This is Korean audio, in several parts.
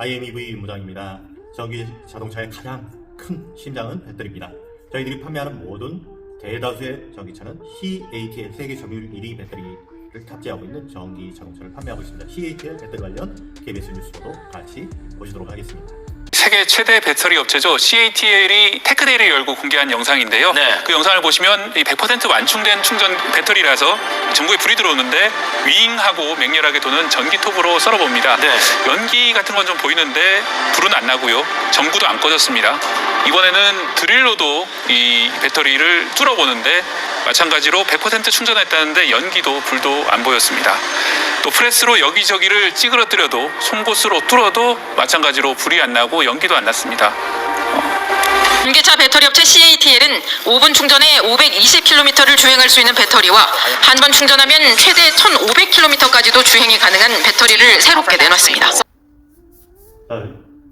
IMEV 윤무장입니다. 전기 자동차의 가장 큰 심장은 배터리입니다. 저희들이 판매하는 모든 대다수의 전기차는 CATL 세계 점유율 1위 배터리를 탑재하고 있는 전기 자동차를 판매하고 있습니다. CATL 배터리 관련 KBS 뉴스도 같이 보시도록 하겠습니다. 세계 최대 배터리 업체죠. CATL이 테크데이를 열고 공개한 영상인데요. 네. 그 영상을 보시면 이 100% 완충된 충전 배터리라서 전구에 불이 들어오는데 윙하고 맹렬하게 도는 전기톱으로 썰어봅니다. 네. 연기 같은 건 좀 보이는데 불은 안 나고요. 전구도 안 꺼졌습니다. 이번에는 드릴로도 이 배터리를 뚫어보는데 마찬가지로 100% 충전했다는데 연기도 불도 안 보였습니다. 또 프레스로 여기저기를 찌그러뜨려도 송곳으로 뚫어도 마찬가지로 불이 안 나고 연기 도 안 났습니다. 전기차 배터리 업체 CATL은 5분 충전에 520km를 주행할 수 있는 배터리와 한 번 충전하면 최대 1,500km까지도 주행이 가능한 배터리를 새롭게 내놨습니다. 자,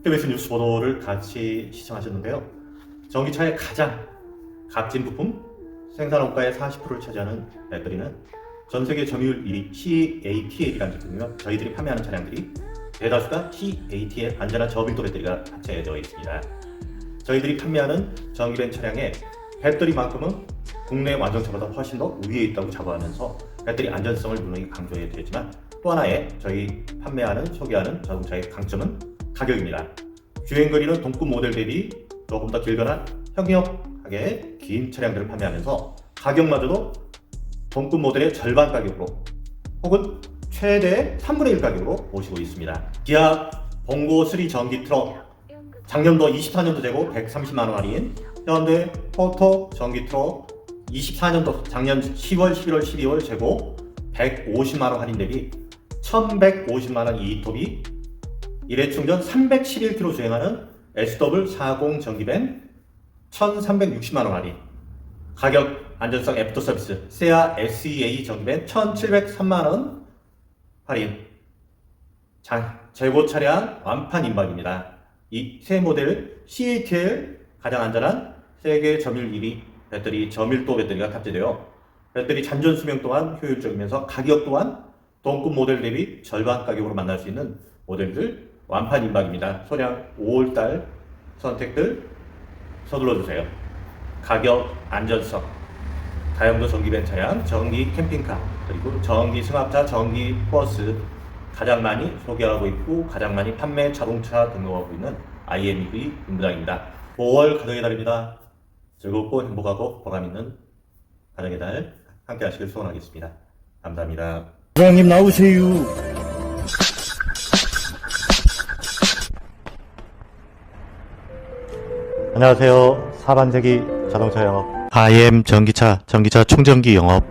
KBS 뉴스 보도를 같이 시청하셨는데요. 전기차의 가장 값진 부품, 생산 원가의 40%를 차지하는 배터리는 전 세계 점유율 1위 CATL이라는 제품이며 저희들이 판매하는 차량들이 대다수가 CATL 안전한 저밀도 배터리가 탑재되어 있습니다. 저희들이 판매하는 전기벤 차량의 배터리만큼은 국내 완성차보다 훨씬 더 위에 있다고 자부하면서 배터리 안전성을 분명히 강조해 드렸지만 또 하나의 저희 판매하는 소개하는 자동차의 강점은 가격입니다. 주행거리는 동급 모델 대비 조금 더 길거나 협력하게 긴 차량들을 판매하면서 가격마저도 동급 모델의 절반 가격으로 혹은 최대 3분의 1 가격으로 모시고 있습니다. 기아 봉고 3 전기 트럭 작년도 24년도 재고 130만 원 할인 현대 포토 전기 트럭 24년도 작년 10월, 11월, 12월 재고 150만 원 할인 대비 1150만 원 이톱이 일회 충전 311km 주행하는 SW40 전기밴 1360만 원 할인 가격 안전성 애프터 서비스 세아 SEA 전기밴 1703만 원 할인 장, 재고 차량 완판 임박입니다. 이세 모델 CATL 가장 안전한 세계 점유율 1위 배터리 저밀도 배터리가 탑재되어 배터리 잔전 수명 또한 효율적이면서 가격 또한 동급 모델 대비 절반 가격으로 만날 수 있는 모델들 완판 임박입니다. 소량 5월달 선택들 서둘러 주세요. 가격, 안전성, 다용도 전기 벤 차량, 전기 캠핑카, 그리고 전기 승합차, 전기 버스 가장 많이 소개하고 있고 가장 많이 판매 자동차 등록하고 있는 IMEV 윤부장입니다. 5월 가정의 달입니다. 즐겁고 행복하고 보람 있는 가정의 달 함께 하시길 소원하겠습니다. 감사합니다. 부장님 나오세요. 안녕하세요. 사반세기 자동차 영업 IM 전기차 전기차 충전기 영업.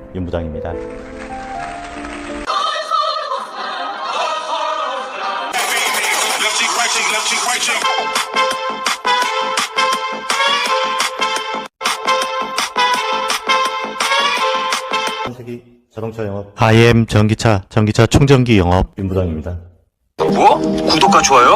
사반세기 자동차 영업 IM 전기차 전기차 충전기 영업 윤부장입니다. 뭐? 구독과 좋아요?